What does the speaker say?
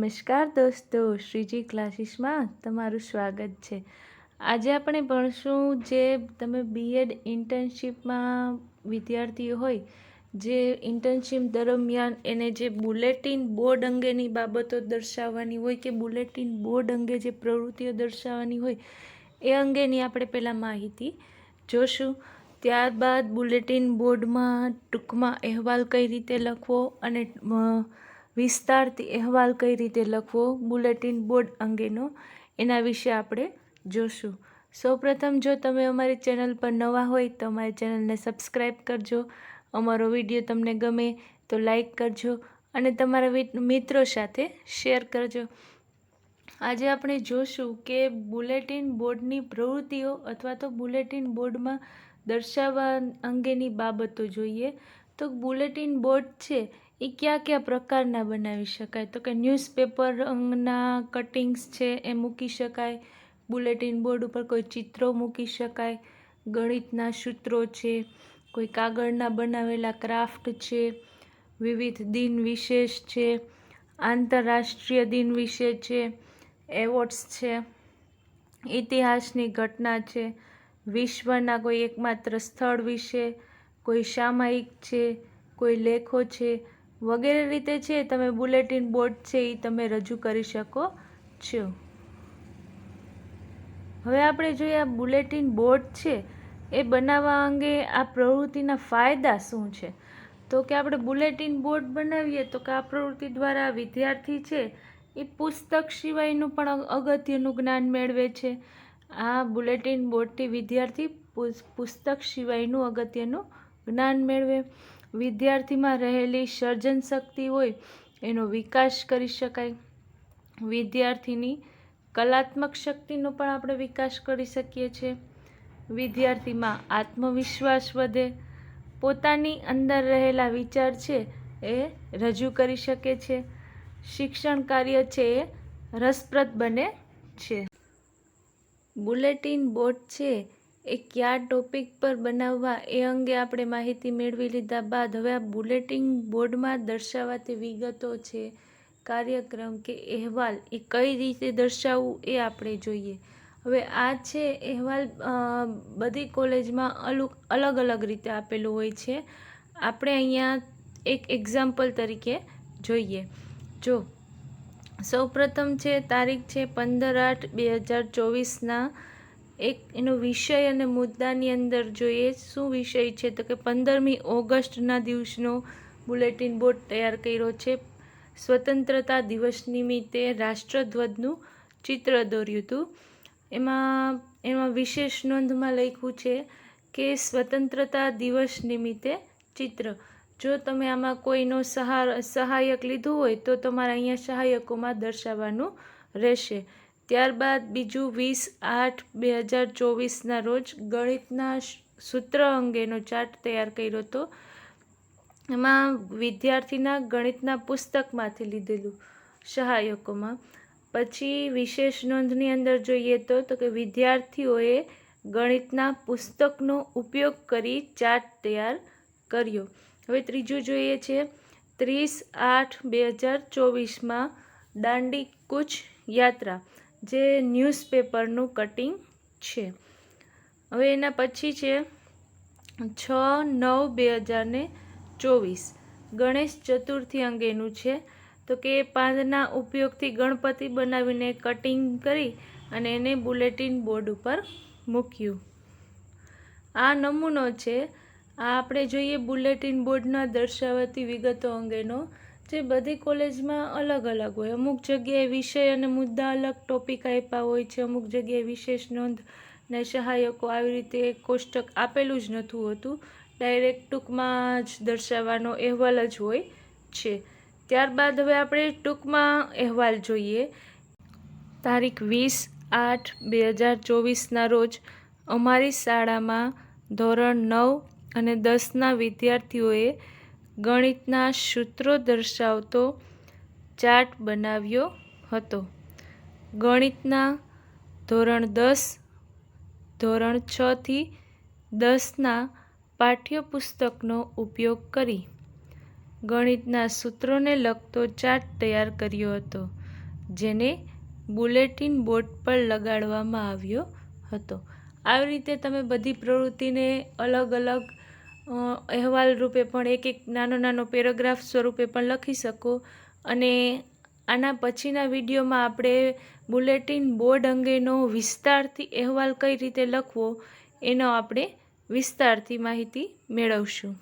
નમસ્કાર દોસ્તો, શ્રીજી ક્લાસીસમાં તમારું સ્વાગત છે. આજે આપણે ભણશું જે તમે બીએડ ઇન્ટર્નશીપમાં વિદ્યાર્થીઓ હોય, જે ઇન્ટર્નશીપ દરમિયાન એને જે બુલેટિન બોર્ડ અંગેની બાબતો દર્શાવવાની હોય કે બુલેટિન બોર્ડ અંગે જે પ્રવૃત્તિઓ દર્શાવવાની હોય, એ અંગેની આપણે પહેલાં માહિતી જોશું. ત્યારબાદ બુલેટિન બોર્ડમાં ટૂંકમાં અહેવાલ કઈ રીતે લખવો અને વિસ્તારથી અહેવાલ કઈ રીતે લખવો, બુલેટિન બોર્ડ અંગેનો, એના વિશે આપણે જોશું. સૌપ્રથમ જો તમે અમારી ચેનલ પર નવા હોય તો અમારી ચેનલને સબસ્ક્રાઈબ કરજો. અમારો વીડિયો તમને ગમે તો લાઈક કરજો અને તમારા મિત્રો સાથે શેર કરજો. આજે આપણે જોશું કે બુલેટિન બોર્ડની પ્રવૃત્તિઓ અથવા તો બુલેટિન બોર્ડમાં દર્શાવવા અંગેની બાબતો જોઈએ. તો બુલેટિન બોર્ડ છે એ કયા કયા પ્રકારના બનાવી શકાય? તો કે ન્યૂઝપેપરના કટિંગ્સ છે એ મૂકી શકાય, બુલેટિન બોર્ડ ઉપર કોઈ ચિત્રો મૂકી શકાય, ગણિતના સૂત્રો છે, કોઈ કાગળના બનાવેલા ક્રાફ્ટ છે, વિવિધ દિન વિશેષ છે, આંતરરાષ્ટ્રીય દિન વિશે છે, એવોર્ડ્સ છે, ઇતિહાસની ઘટના છે, વિશ્વના કોઈ એકમાત્ર સ્થળ વિશે, કોઈ સામાયિક છે, કોઈ લેખો છે વગેરે રીતે છે, તમે બુલેટિન બોર્ડ છે એ તમે રજૂ કરી શકો છો. હવે આપણે જોઈએ આ બુલેટિન બોર્ડ છે, એ બનાવવા અંગે આ પ્રવૃત્તિના ફાયદા શું છે? તો કે આપણે બુલેટિન બોર્ડ બનાવીએ તો કે આ પ્રવૃત્તિ દ્વારા વિદ્યાર્થી છે, એ પુસ્તક સિવાયનું પણ અગત્યનું જ્ઞાન મેળવે છે. આ બુલેટિન બોર્ડથી વિદ્યાર્થી પુસ- પુસ્તક સિવાયનું અગત્યનું જ્ઞાન મેળવે. વિદ્યાર્થીમાં રહેલી સર્જન શક્તિ હોય એનો વિકાસ કરી શકાય. વિદ્યાર્થીની કલાત્મક શક્તિનો પણ આપણે વિકાસ કરી શકીએ છીએ. વિદ્યાર્થીમાં આત્મવિશ્વાસ વધે. પોતાની અંદર રહેલા વિચાર છે એ રજૂ કરી શકે છે. શિક્ષણ કાર્ય છે એ રસપ્રદ બને છે. બુલેટિન બોર્ડ છે એ કયા ટોપિક પર બનાવવા એ અંગે આપણે માહિતી મેળવી લીધા બાદ હવે આ બુલેટિન બોર્ડમાં દર્શાવાતી વિગતો છે, કાર્યક્રમ કે અહેવાલ, એ કઈ રીતે દર્શાવવું એ આપણે જોઈએ. હવે આ છે અહેવાલ બધી કોલેજમાં અલગ અલગ અલગ રીતે આપેલું હોય છે. આપણે અહીંયા એક એક્ઝામ્પલ તરીકે જોઈએ. જો, સૌપ્રથમ છે તારીખ છે પંદર આઠ બે હજાર ચોવીસના એક એનો વિષય અને મુદ્દાની અંદર જોઈએ શું વિષય છે, તો કે પંદરમી ઓગસ્ટના દિવસનો બુલેટિન બોર્ડ તૈયાર કર્યો છે. સ્વતંત્રતા દિવસ નિમિત્તે રાષ્ટ્રધ્વજનું ચિત્ર દોર્યું હતું. એમાં એમાં વિશેષ નોંધમાં લખ્યું છે કે સ્વતંત્રતા દિવસ નિમિત્તે ચિત્ર. જો તમે આમાં કોઈનો સહાર, સહાયક લીધું હોય, તો તમારે અહીંયા સહાયકોમાં દર્શાવવાનું રહેશે. ત્યારબાદ બીજું વીસ આઠ બે હજાર ચોવીસના રોજ ગણિતના સૂત્ર અંગેનો ચાર્ટ તૈયાર કર્યો હતો. એમાં વિદ્યાર્થીના ગણિતના પુસ્તકમાંથી લીધેલું સહાયકોમાં. પછી વિશેષ નોંધની અંદર જોઈએ તો તો કે વિદ્યાર્થીઓએ ગણિતના પુસ્તકનો ઉપયોગ કરી ચાર્ટ તૈયાર કર્યો. હવે ત્રીજું જોઈએ છે. ત્રીસ આઠ બે હજાર ચોવીસમાં દાંડી કૂચ યાત્રા. જે ન્યૂઝપેપરનું કટિંગ છે. હવે એના પછી છે, છ નવ બે હજાર ને ચોવીસ. ગણેશ ચતુર્થી અંગેનું છે. તો કે પાંદના ઉપયોગથી ગણપતિ બનાવીને કટિંગ કરી અને એને બુલેટિન બોર્ડ ઉપર મૂક્યું. આ નમૂનો છે, આ આપણે જોઈએ બુલેટિન બોર્ડના દર્શાવતી વિગતો અંગેનો જે બધી કોલેજમાં અલગ અલગ હોય. અમુક જગ્યાએ વિષય અને મુદ્દા અલગ ટોપિક આપ્યા હોય છે. અમુક જગ્યાએ વિશેષ નોંધ ને સહાયકો આવી રીતે કોષ્ટક આપેલું જ નથી હોતું. ડાયરેક્ટ ટૂંકમાં જ દર્શાવવાનો અહેવાલ જ હોય છે. ત્યારબાદ હવે આપણે ટૂંકમાં અહેવાલ જોઈએ. તારીખ વીસ આઠ બે હજાર ચોવીસના રોજ અમારી શાળામાં ધોરણ નવ અને દસના વિદ્યાર્થીઓએ ગણિતના સૂત્રો દર્શાવતો ચાર્ટ બનાવ્યો હતો. ગણિતના ધોરણ દસ, ધોરણ છથી દસના પાઠ્યપુસ્તકનો ઉપયોગ કરી ગણિતના સૂત્રોને લગતો ચાર્ટ તૈયાર કર્યો હતો, જેને બુલેટિન બોર્ડ પર લગાડવામાં આવ્યો હતો. આવી રીતે તમે બધી પ્રવૃત્તિને અલગ અલગ અહેવાલ રૂપે પણ એક એક નાનો નાનો પેરોગ્રાફ સ્વરૂપે પણ લખી શકો. અને આના પછીના વિડીયોમાં આપણે બુલેટિન બોર્ડ અંગેનો વિસ્તારથી અહેવાલ કઈ રીતે લખવો, એનો આપણે વિસ્તારથી માહિતી મેળવશું.